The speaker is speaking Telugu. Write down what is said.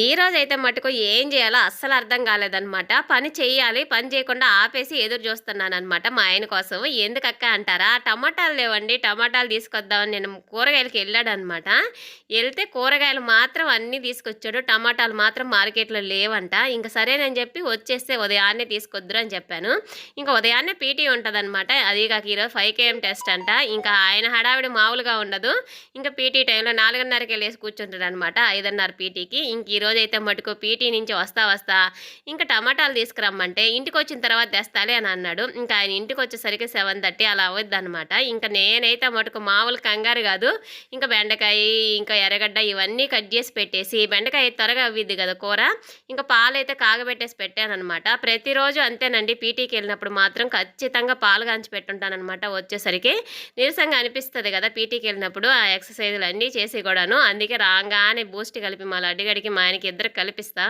ఈ రోజు అయితే మటుకు ఏం చేయాలో అస్సలు అర్థం కాలేదనమాట పని చేయాలి పని చేయకుండా ఆపేసి ఎదురు చూస్తున్నాను అనమాట మా ఆయన కోసం. ఎందుకక్క అంటారా? టమాటాలు లేవండి టమాటాలు తీసుకొద్దామని నేను కూరగాయలకి వెళ్ళాడు అనమాట వెళ్తే కూరగాయలు మాత్రం అన్నీ తీసుకొచ్చాడు. టమాటాలు మాత్రం మార్కెట్లో లేవంట. ఇంకా సరేనని చెప్పి వచ్చేస్తే ఉదయాన్నే తీసుకొద్దురు అని చెప్పాను. ఇంకా ఉదయాన్నే పీటీ ఉంటుందన్నమాట. అది కాక ఈరోజు ఫైవ్ కేఎం టెస్ట్ అంట. ఇంకా ఆయన హడావిడి మామూలుగా ఉండదు. ఇంకా పీటీ టైంలో నాలుగున్నరకి వెళ్ళేసి కూర్చుంటాడు అనమాట ఐదున్నర పీటీకి. ఇంక ఈరోజు అయితే మటుకు పీటీ నుంచి వస్తా వస్తా ఇంకా టమాటాలు తీసుకురమ్మంటే ఇంటికి వచ్చిన తర్వాత తెస్తాలే అని అన్నాడు. ఇంకా ఆయన ఇంటికి వచ్చేసరికి సెవెన్ థర్టీ అలా అవద్దు అనమాట ఇంకా నేనైతే మటుకు మామూలు కంగారు కాదు. ఇంకా బెండకాయ ఇంకా ఎర్రగడ్డ ఇవన్నీ కట్ చేసి పెట్టేసి బెండకాయ త్వరగా అవ్విద్ది కదా కూర. ఇంకా పాలు అయితే కాగబెట్టేసి పెట్టాను అనమాట ప్రతిరోజు అంతేనండి పీటీకి వెళ్ళినప్పుడు మాత్రం ఖచ్చితంగా పాలు కాంచి పెట్టుంటానమాట వచ్చేసరికి. నీరసంగా అనిపిస్తుంది కదా పీటీకి వెళ్ళినప్పుడు ఆ ఎక్సర్సైజులు అన్నీ చేసి కూడాను. అందుకే రాగానే బూస్ట్ కలిపి మళ్ళీ అడిగడికి మా ఆయనకి ఇద్దరు కల్పిస్తా.